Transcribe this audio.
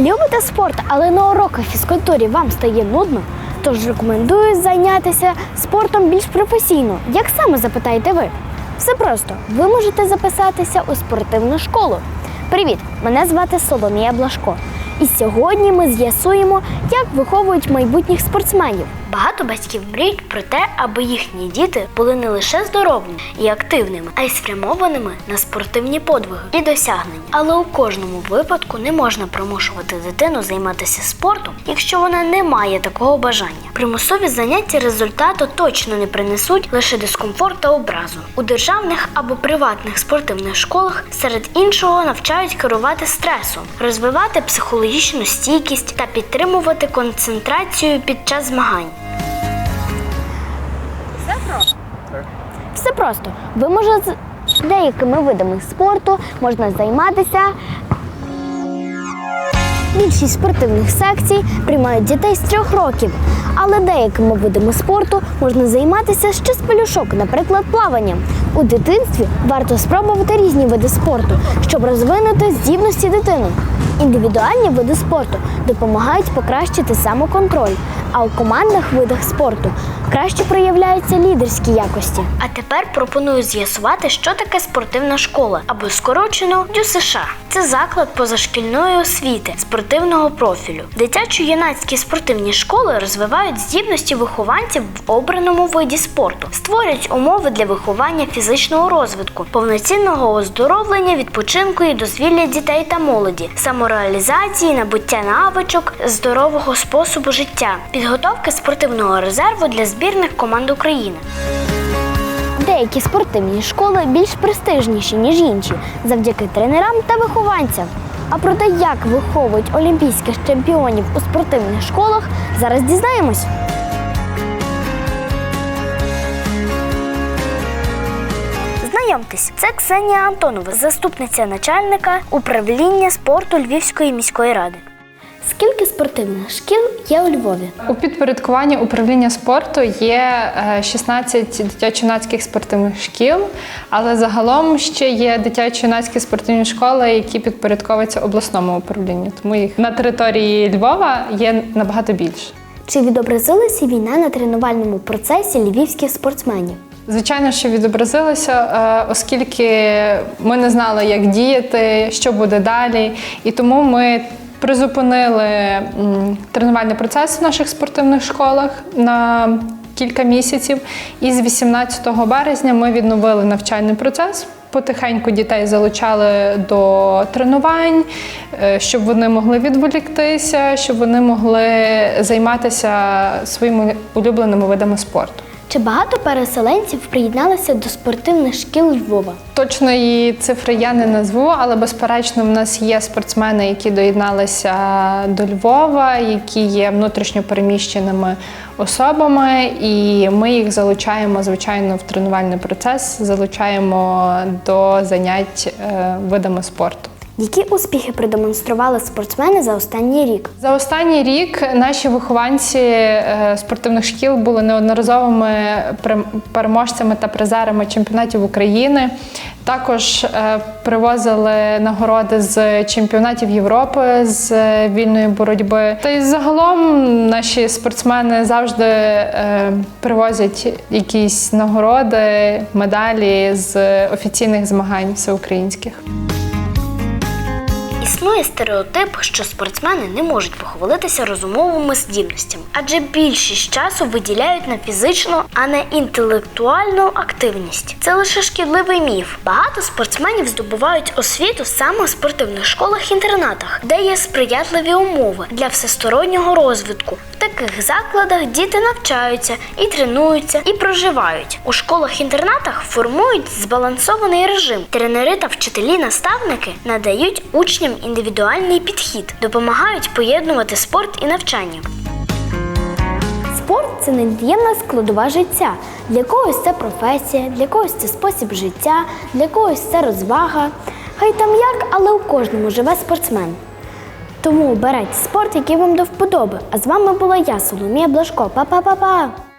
Любите спорт, але на уроках фізкультурі вам стає нудно? Тож рекомендую зайнятися спортом більш професійно. Як саме запитаєте ви? Все просто. Ви можете записатися у спортивну школу. Привіт! Мене звати Соломія Блашко. І сьогодні ми з'ясуємо, як виховують майбутніх спортсменів. Багато батьків мріють про те, аби їхні діти були не лише здоровими і активними, а й спрямованими на спортивні подвиги і досягнення. Але у кожному випадку не можна примушувати дитину займатися спортом, якщо вона не має такого бажання. Примусові заняття результату точно не принесуть лише дискомфорт та образу. У державних або приватних спортивних школах серед іншого навчають керувати стресом, розвивати психологічну стійкість та підтримувати концентрацію під час змагань. Просто. Ви можете з деякими видами спорту можна займатися. Більшість спортивних секцій приймають дітей з трьох років, але деякими видами спорту можна займатися ще з пелюшок, наприклад, плаванням. У дитинстві варто спробувати різні види спорту, щоб розвинути здібності дитини. Індивідуальні види спорту допомагають покращити самоконтроль, а у командних видах спорту краще проявляються лідерські якості. А тепер пропоную з'ясувати, що таке спортивна школа або скорочено ДЮСШ. Це заклад позашкільної освіти спортивного профілю. Дитячо-юнацькі спортивні школи розвивають здібності вихованців в обраному виді спорту, створюють умови для виховання фізичного розвитку, повноцінного оздоровлення, відпочинку і дозвілля дітей та молоді, самореалізації, набуття навичок, здорового способу життя, підготовки спортивного резерву для збірних команд України. Деякі спортивні школи більш престижніші, ніж інші, завдяки тренерам та вихованцям. А про те, як виховують олімпійських чемпіонів у спортивних школах, зараз дізнаємось. Знайомтесь, це Ксенія Антонова, заступниця начальника управління спорту Львівської міської ради. Скільки спортивних шкіл є у Львові? У підпорядкуванні управління спорту є е, 16 дитячо-юнацьких спортивних шкіл, але загалом ще є дитячо-юнацькі спортивні школи, які підпорядковуються обласному управлінню. Тому їх на території Львова є набагато більше. Чи відобразилася війна на тренувальному процесі львівських спортсменів? Звичайно, що відобразилося, е, оскільки ми не знали, як діяти, що буде далі, і тому ми призупинили тренувальний процес в наших спортивних школах на кілька місяців. І з 18 березня ми відновили навчальний процес. Потихеньку дітей залучали до тренувань, е, щоб вони могли відволіктися, щоб вони могли займатися своїми улюбленими видами спорту. Чи багато переселенців приєдналися до спортивних шкіл Львова? Точної цифри я не назву, але безперечно, в нас є спортсмени, які доєдналися до Львова, які є внутрішньо переміщеними особами, і ми їх залучаємо звичайно в тренувальний процес, залучаємо до занять е, видами спорту. Які успіхи продемонстрували спортсмени за останній рік? За останній рік наші вихованці е, спортивних шкіл були неодноразовими переможцями та призерами чемпіонатів України. Також е, привозили нагороди з чемпіонатів Європи з е, вільної боротьби. Та й загалом наші спортсмени завжди привозять якісь нагороди, медалі з офіційних змагань всеукраїнських. Існує стереотип, що спортсмени не можуть похвалитися розумовими здібностями, адже більшість часу виділяють на фізичну, а не інтелектуальну активність. Це лише шкідливий міф. Багато спортсменів здобувають освіту саме в спортивних школах-інтернатах, де є сприятливі умови для всестороннього розвитку. Таких закладах діти навчаються і тренуються, і проживають. У школах-інтернатах формують збалансований режим. Тренери та вчителі-наставники надають учням індивідуальний підхід, допомагають поєднувати спорт і навчання. Спорт це невід'ємна складова життя. Для когось це професія, для когось це спосіб життя, для когось це розвага. Хай там як, але у кожному живе спортсмен. Тому обирайте спорт, який вам до вподоби. А з вами була я, Соломія Блажко. Па-па-па-па!